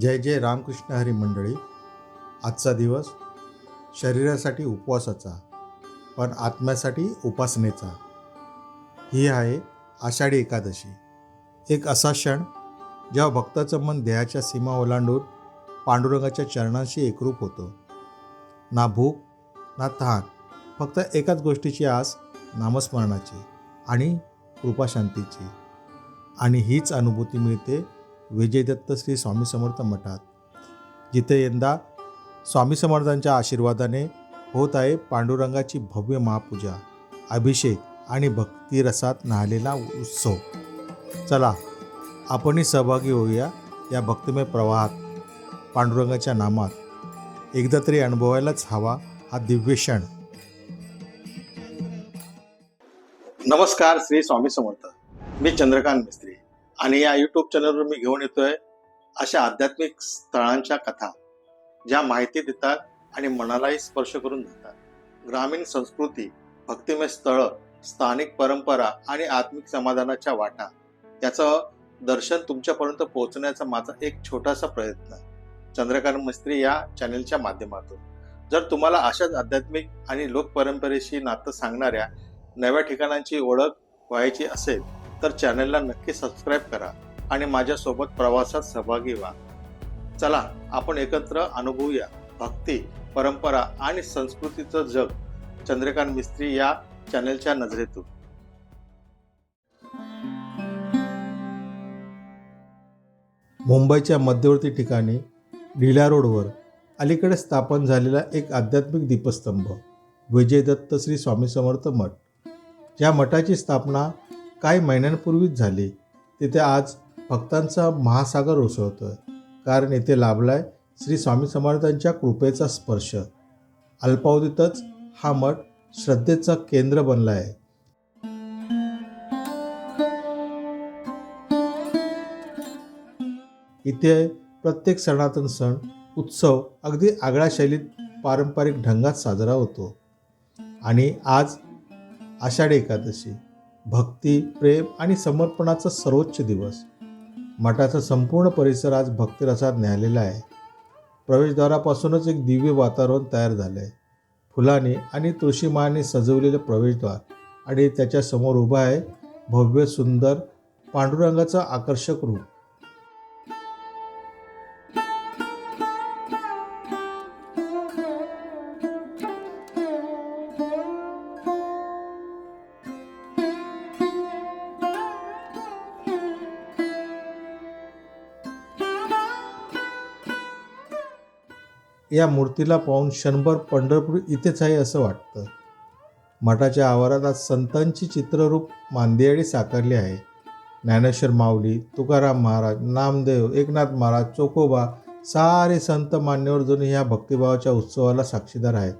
जय जय रामकृष्ण हरी मंडळी. आजचा दिवस शरीरासाठी उपवासाचा पण आत्म्यासाठी उपासनेचा. ही आहे आषाढी एकादशी. एक असा क्षण जेव्हा भक्ताचं मन देहाच्या सीमा ओलांडून पांडुरंगाच्या चरणांशी एकरूप होतं. ना भूक ना तहान फक्त एकाच गोष्टीची आस नामस्मरणाची आणि कृपाशांतीची. आणि हीच अनुभूती मिळते विजयदत्त श्री स्वामी समर्थ मठात. जिथे यंदा स्वामी समर्थांच्या आशीर्वादाने होत आहे पांडुरंगाची भव्य महापूजा अभिषेक आणि भक्तिरसात न्हालेला उत्सव. चला आपणही सहभागी होऊया या भक्तिमय प्रवाहात. पांडुरंगाच्या नामात एकदा तरी अनुभवायलाच हवा हा दिव्य क्षण. नमस्कार श्री स्वामी समर्थ. मी चंद्रकांत मिस्त्री. आणि या यूट्यूब चॅनलवर मी घेऊन येतोय अशा आध्यात्मिक स्थळांच्या कथा ज्या माहिती देतात आणि मनालाही स्पर्श करून देतात. ग्रामीण संस्कृती भक्तिमय स्थळं स्थानिक परंपरा आणि आत्मिक समाधानाच्या वाटा याचं दर्शन तुमच्यापर्यंत पोहोचण्याचा माझा एक छोटासा प्रयत्न. चंद्रकांत मिस्त्री या चॅनेलच्या माध्यमातून. जर तुम्हाला अशाच आध्यात्मिक आणि लोकपरंपरेशी नातं सांगणाऱ्या नव्या ठिकाणांची ओळख व्हायची असेल तर चॅनलला नक्की सबस्क्राईब करा आणि माझ्यासोबत प्रवासात सहभागी व्हा. चला आपण एकत्र अनुभवूया भक्ती परंपरा आणि संस्कृतीचं जग. चंद्रकांत मिस्त्री या चॅनलच्या नजरेतून. मुंबईच्या मध्यवर्ती ठिकाणी ढिल्या रोडवर अलीकडे स्थापन झालेला एक आध्यात्मिक दीपस्तंभ विजयदत्त श्री स्वामी समर्थ मठ. या मठाची स्थापना काही महिन्यांपूर्वीच झाली. तिथे आज भक्तांचा महासागर उसळतोय. कारण इथे लाभलाय श्री स्वामी समर्थांच्या कृपेचा स्पर्श. अल्पावधीतच हा मठ श्रद्धेचं केंद्र बनला आहे. इथे प्रत्येक सणातन सण उत्सव अगदी आगळ्या शैलीत पारंपरिक ढंगात साजरा होतो. आणि आज आषाढी एकादशी भक्ती प्रेम आणि समर्पणाचा सर्वोच्च दिवस. मठाचा संपूर्ण परिसर आज भक्तिरसात न्यालेला आहे. प्रवेशद्वारापासूनच एक दिव्य वातावरण तयार झालं आहे फुलांनी आणि तुळशीमाळाने सजवलेलं प्रवेशद्वार आणि त्याच्यासमोर उभा आहे भव्य सुंदर पांडुरंगाचं आकर्षक रूप. या मूर्तीला पाहून क्षणभर पंढरपूर इथेच आहे असं वाटतं. मठाच्या आवारात आज संतांची चित्ररूप मांदियाळी साकारली आहे. ज्ञानेश्वर माऊली तुकाराम महाराज नामदेव एकनाथ महाराज चोकोबा सारे संत मान्यवर जणू ह्या भक्तिभावाच्या उत्सवाला साक्षीदार आहेत.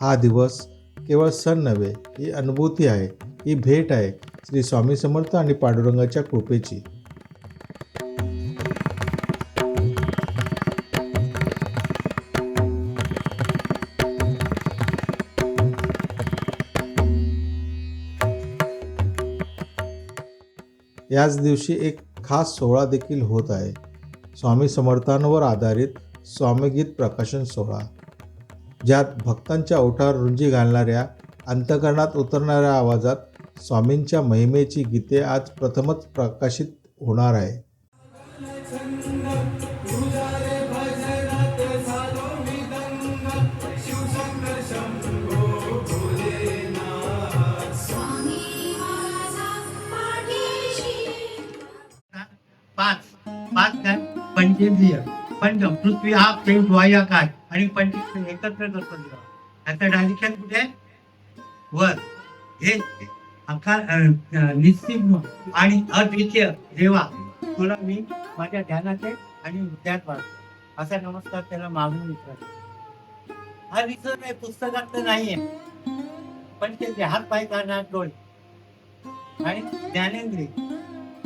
हा दिवस केवळ सण नव्हे ही अनुभूती आहे ही भेट आहे श्री स्वामी समर्थ आणि पांडुरंगाच्या कृपेची. याच दिवशी एक खास सोहळा देखील होत आहे. स्वामी समर्थांवर आधारित स्वामीगीत प्रकाशन सोहळा. ज्यात भक्तांच्या ओठावर रुंजी घालणाऱ्या अंतकरणात उतरणाऱ्या आवाजात स्वामींच्या महिमेची गीते आज प्रथमच प्रकाशित होणार आहे. पाच पाच काय? पंचेंद्रिय. पंचम पृथ्वी हा प्रेम वायू आकाश. आणि पंचेंद्रिय एकत्र करतो देवा आता डायरेक्शन कुठे? वर. हे आकार अं, आणि अद्वितीय देवा. तुला मी माझ्या ध्यानाचे आणि हृदयात वाढतो असा नमस्कार त्याला मागून विचारतो. हा विचार नाही पुस्तकात तर नाहीये. पण ते हात पाय करणार डोळे. आणि ज्ञानेंद्रिय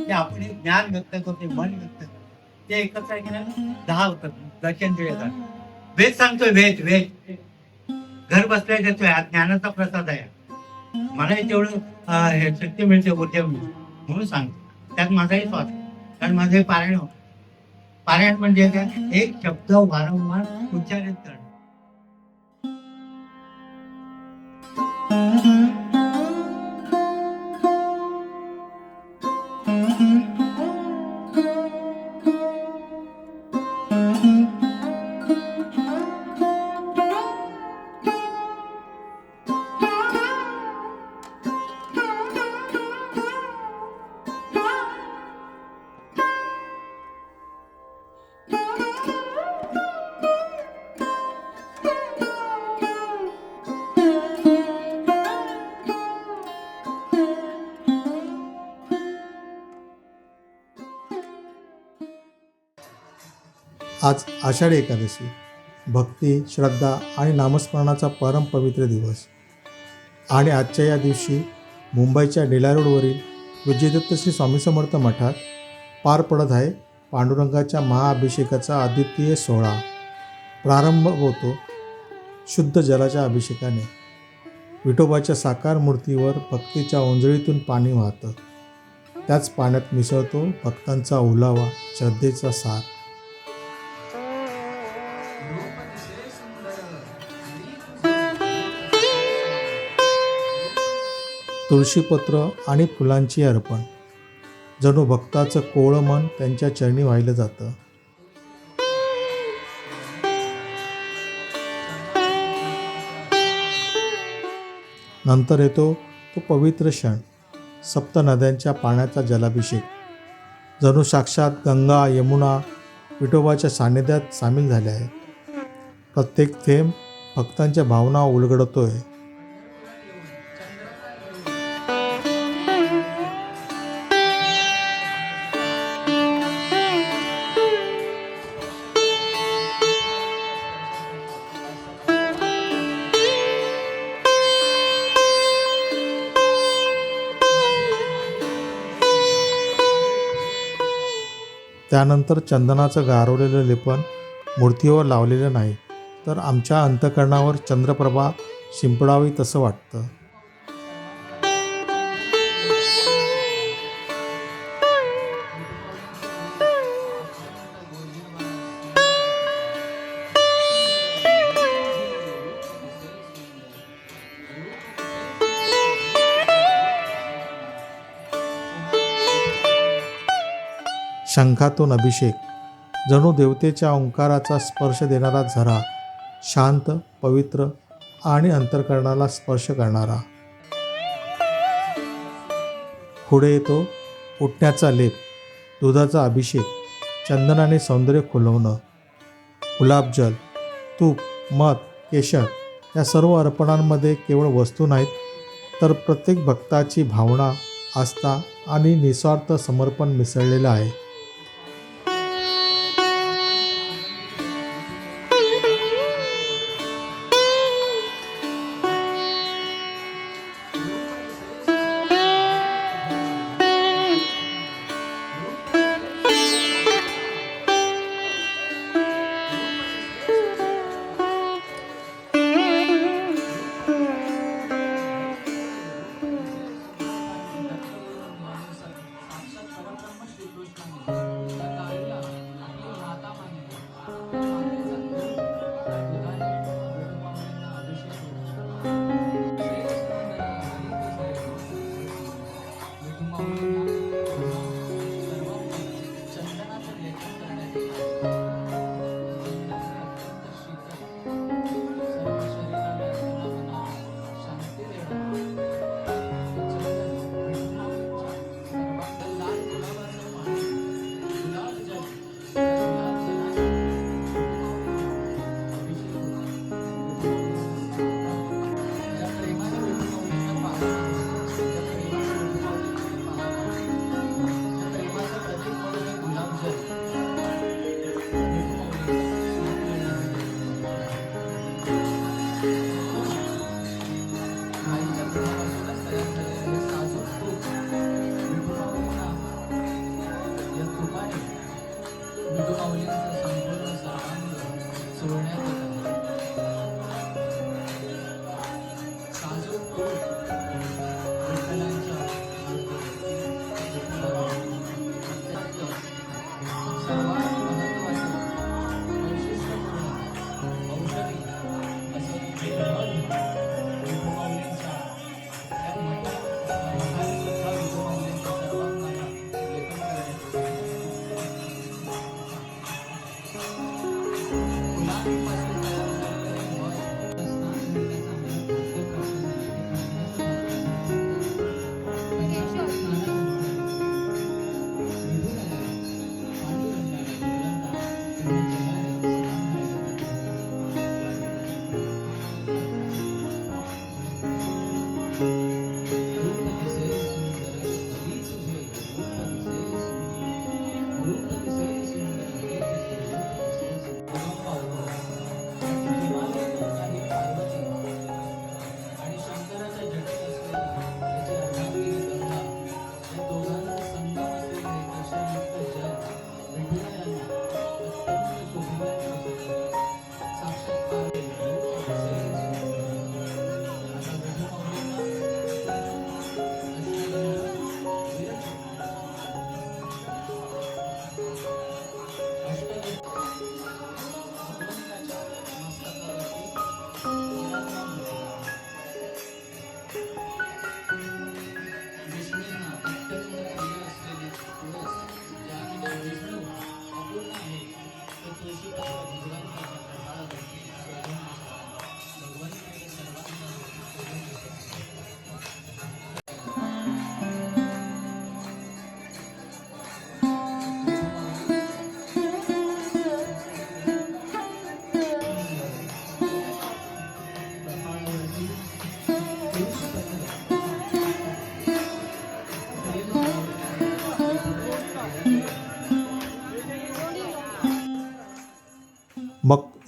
ते आपले ज्ञान व्यक्त करते मन व्यक्त करते. ते एकत्र केल्यानं दहा होतात दर्शन येतात वेद सांगतोय वेद वेद. घर बसल्या देतोय हा ज्ञानाचा प्रसाद आहे. मलाही तेवढं हे शक्ती मिळते ऊर्जा मिळते म्हणून सांगतो. त्यात माझाही स्वाद कारण माझे पारायण पारायण म्हणजे काय? एक शब्द वारंवार उच्चारित करणं. आषाढी एकादशी भक्ती श्रद्धा आणि नामस्मरणाचा परमपवित्र दिवस. आणि आजच्या या दिवशी मुंबईच्या डेला रोडवरील विजयदत्त श्री स्वामी समर्थ मठात पार पडत आहे पांडुरंगाच्या महाअभिषेकाचा अद्वितीय सोहळा. प्रारंभ होतो शुद्ध जलाच्या अभिषेकाने. विठोबाच्या साकार मूर्तीवर भक्तीच्या ओंजळीतून पाणी वाहतं. त्याच पाण्यात मिसळतो भक्तांचा ओलावा श्रद्धेचा सार. तुळशीपत्र आणि फुलांची अर्पण. जणू भक्ताचं कोवळं मन त्यांच्या चरणी वाहिलं जातं. नंतर येतो तो पवित्र क्षण सप्त नद्यांच्या पाण्याचा जलाभिषेक. जणू साक्षात गंगा यमुना विठोबाच्या सान्निध्यात सामील झाले आहे. प्रत्येक थेंब भक्तांच्या भावना उलगडतोय. त्यानंतर चंदनाचं गारवलेलं लेपन मूर्तीवर लावलेलं नाही तर आमच्या अंतकरणावर चंद्रप्रभा शिंपडावी तसं वाटतं. शंखातून अभिषेक जणू देवतेच्या ओंकाराचा स्पर्श देणारा झरा शांत पवित्र आणि अंतरकरणाला स्पर्श करणारा. पुढे येतो उठण्याचा लेप दुधाचा अभिषेक चंदनाने सौंदर्य खुलवणं. गुलाबजल तूप मध केशर या सर्व अर्पणांमध्ये केवळ वस्तू नाहीत तर प्रत्येक भक्ताची भावना आस्था आणि निस्वार्थ समर्पण मिसळलेलं आहे.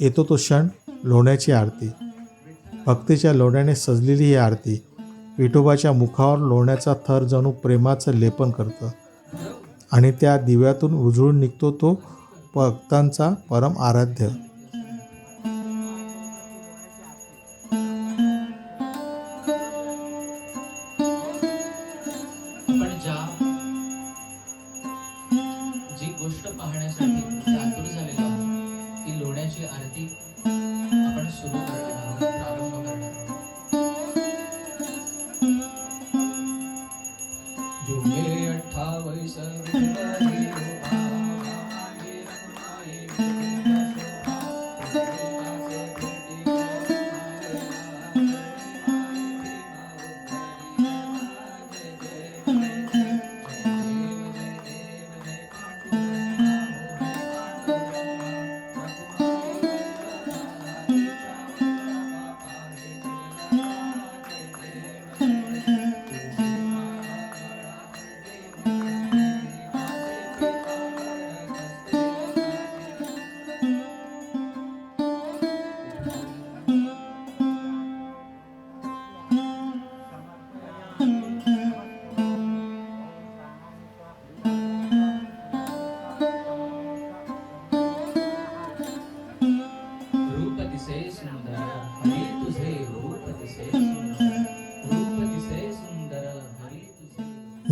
येतो तो क्षण लोण्याची आरती. भक्तीच्या लोण्याने सजलेली ही आरती विठोबाच्या मुखावर लोण्याचा थर जणू प्रेमाचं लेपन करतं. आणि त्या दिव्यातून उजळून निघतो तो भक्तांचा परम आराध्य.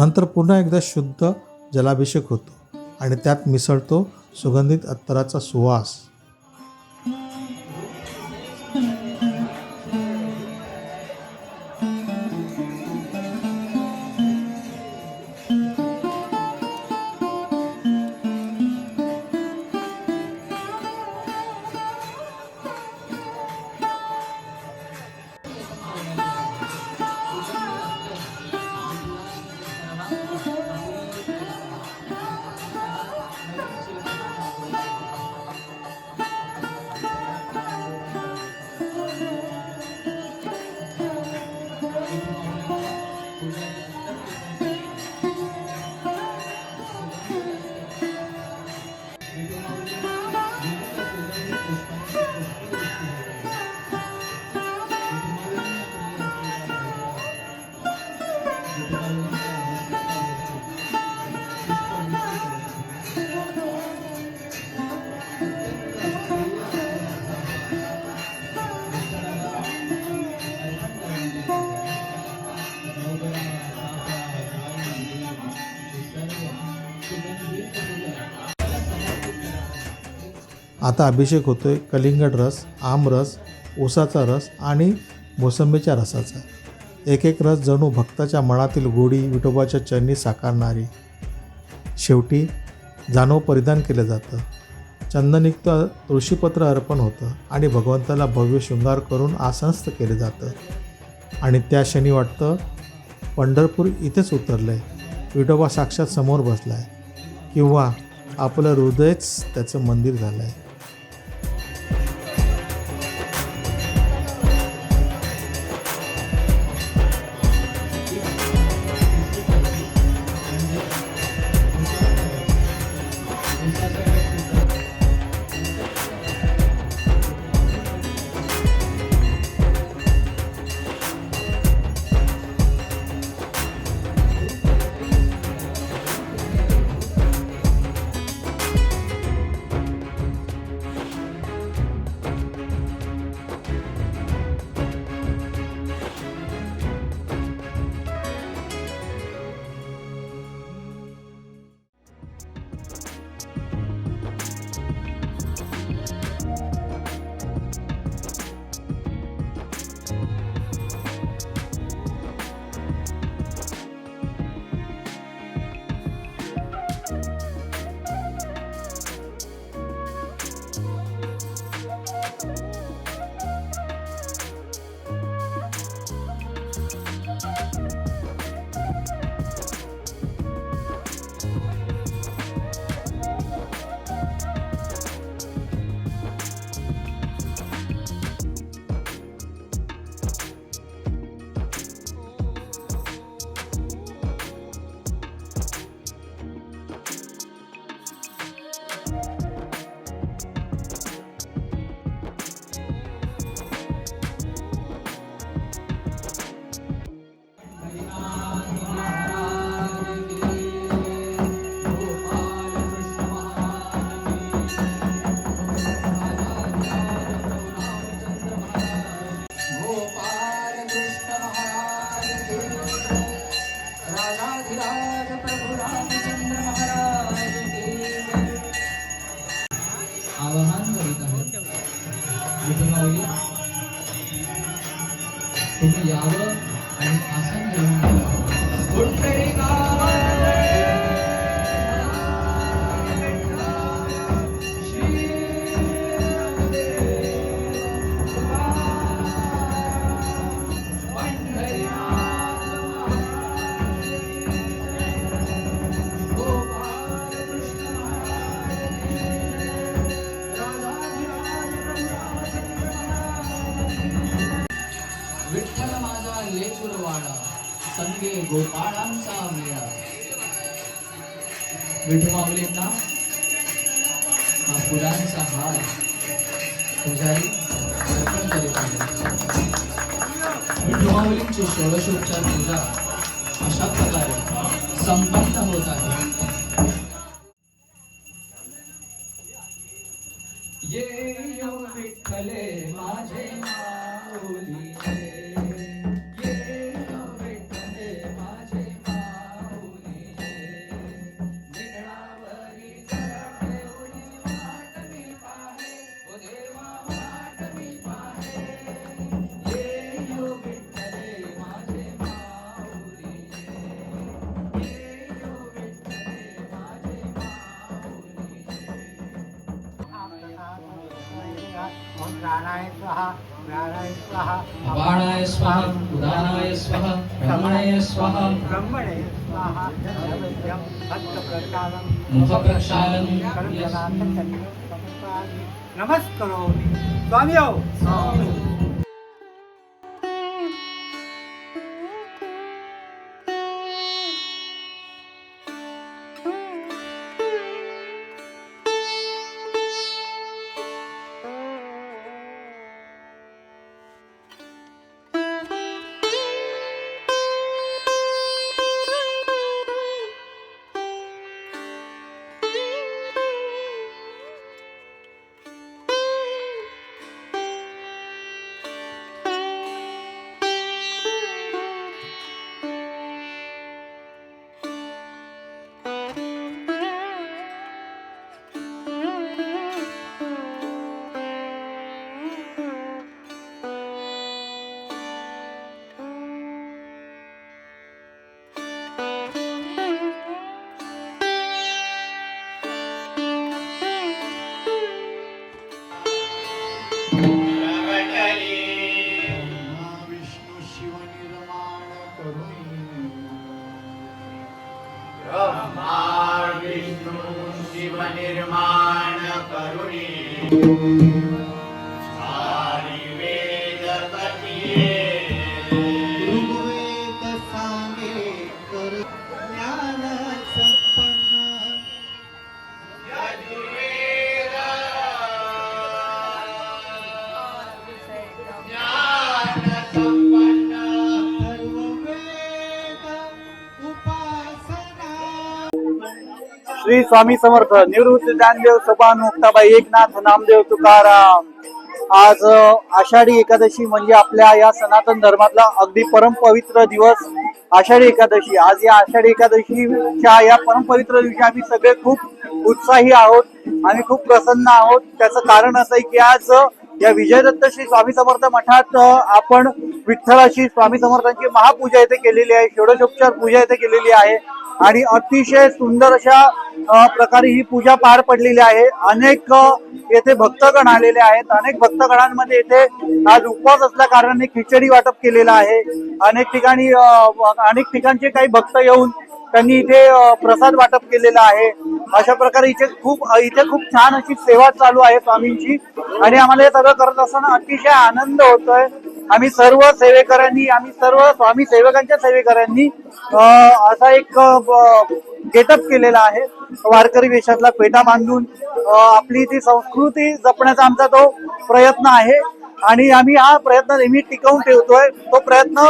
नंतर पुन्हा एकदा शुद्ध जलाभिषेक होतो आणि त्यात मिसळतो सुगंधित अत्तराचा सुवास. आता अभिषेक होतो आहे कलिंगड रस आमरस ऊसाचा रस आणि मोसंबीच्या रसाचा. एक एक रस जणू भक्ताच्या मनातील गोडी विठोबाच्या चरणी साकारणारी. शेवटी जानव परिधान केलं जातं. चंदनयुक्त तुळशीपत्र अर्पण होतं आणि भगवंताला भव्य शृंगार करून आसनस्थ केलं जातं. आणि त्या क्षणी वाटतं पंढरपूर इथेच उतरलं आहे विठोबा साक्षात समोर बसला आहे किंवा आपलं हृदयच त्याचं मंदिर झालं आहे तुम्ही यावं आणि आसन घेऊन संगे गोपाळांचा मेळा. विठुमाऊलींना हा फुलांचा हार पुजारी अर्पण करीत आहे विठुमाऊलींची षोडशोपचार पूजा अशा प्रकारे संपन्न होत आहे. स्वाहां। नमस्करोमि। स्वामियौ। स्वामि श्री स्वामी समर्थ निवृत्त ज्ञानदेव सभा मुक्ताबाई एकनाथ नामदेव तुकाराम. आज आषाढी एकादशी म्हणजे आपल्या या सनातन धर्मातला अगदी परमपवित्र दिवस आषाढी एकादशी. आज या आषाढी एकादशीच्या या परमपवित्र दिवशी आम्ही सगळे खूप उत्साही आहोत आम्ही खूप प्रसन्न आहोत. त्याचं कारण असं आहे की आज या विजयदत्त श्री स्वामी समर्थ मठात आपण विठ्ठलाशी स्वामी समर्थांची महापूजा इथे केलेली आहे. षोडशोपचार पूजा इथे केलेली आहे. आणि अतिशय सुंदर अशा प्रकारे ही पूजा पार पडलेली आहे. अनेक येथे भक्तगण आलेले आहेत. अनेक भक्तगणांमध्ये येथे आज उपवास असल्या कारणाने खिचडी वाटप केलेलं आहे. अनेक ठिकाणी अनेक ठिकाणचे काही भक्त येऊन त्यांनी इथे प्रसाद वाटप केलेला आहे. अशा प्रकारे इथे खूप इथे खूप छान अशी सेवा चालू आहे स्वामींची. आणि आम्हाला हे सगळं करत असताना अतिशय आनंद होतोय. आम्ही सर्व सेवेकरांनी आम्ही सर्व स्वामी सेवकांच्या सेवेकरांनी असा एक गेटअप केलेला आहे. वारकरी वेशातला पेटा बांधून आपली ती संस्कृती जपण्याचा आमचा तो प्रयत्न आहे. आणि आम्ही हा प्रयत्न नेहमी टिकवून ठेवतोय. तो प्रयत्न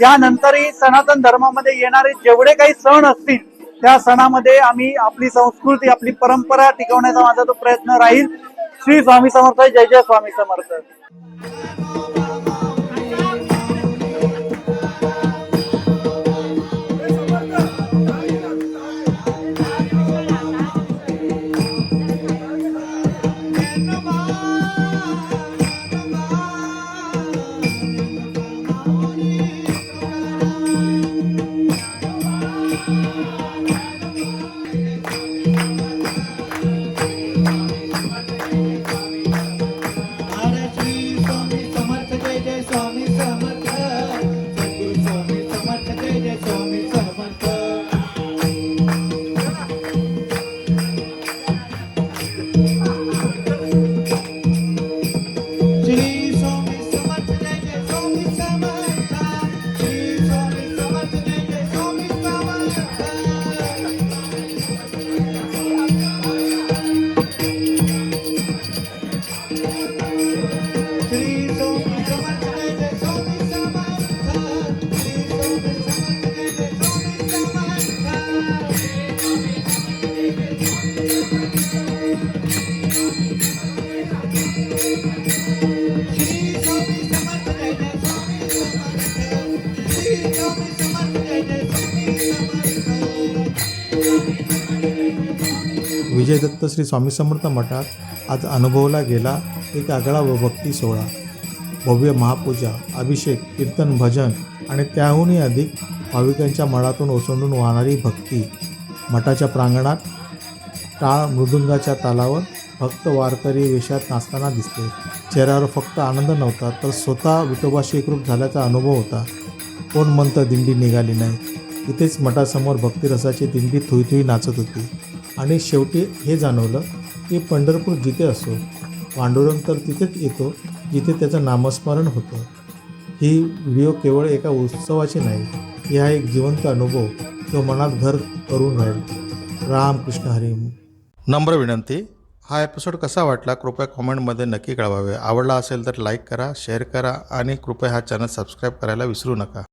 यानंतरही सनातन धर्मामध्ये येणारे जेवढे काही सण असतील त्या सणामध्ये आम्ही आपली संस्कृती आपली परंपरा टिकवण्याचा माझा तो प्रयत्न राहील. श्री स्वामी समर्थ जय जय स्वामी समर्थ. श्री स्वामी समर्थ मठात आज अनुभवला गेला एक आगळा व भक्ती सोहळा. भव्य महापूजा अभिषेक कीर्तन भजन आणि त्याहूनही अधिक भाविकांच्या मळातून ओसंडून वाहणारी भक्ती. मठाच्या प्रांगणात टाळ मृदुंगाच्या तालावर भक्त वारकरी वेशात नाचताना दिसले. चेहऱ्यावर फक्त आनंद नव्हता तर स्वतः विठोबाशी एकरूप झाल्याचा अनुभव होता. कोण म्हणतं दिंडी निघाली नाही? इथेच मठासमोर भक्तिरसाची दिंडी थुईथुई नाचत होती. आणि शेवटी हे जाणवलं की पंढरपूर जिथे असो पांडुरंग तर तिथेच येतो जिथे त्याचं नामस्मरण होतं. ही व्हिडिओ केवळ एका उत्सवाची नाही ही हा एक जिवंत अनुभव जो मनात घर करून राहील. राम कृष्ण हरी. नम्र विनंती हा एपिसोड कसा वाटला कृपया कॉमेंटमध्ये नक्की कळवावे. आवडला असेल तर लाईक करा शेअर करा आणि कृपया हा चॅनल सबस्क्राईब करायला विसरू नका.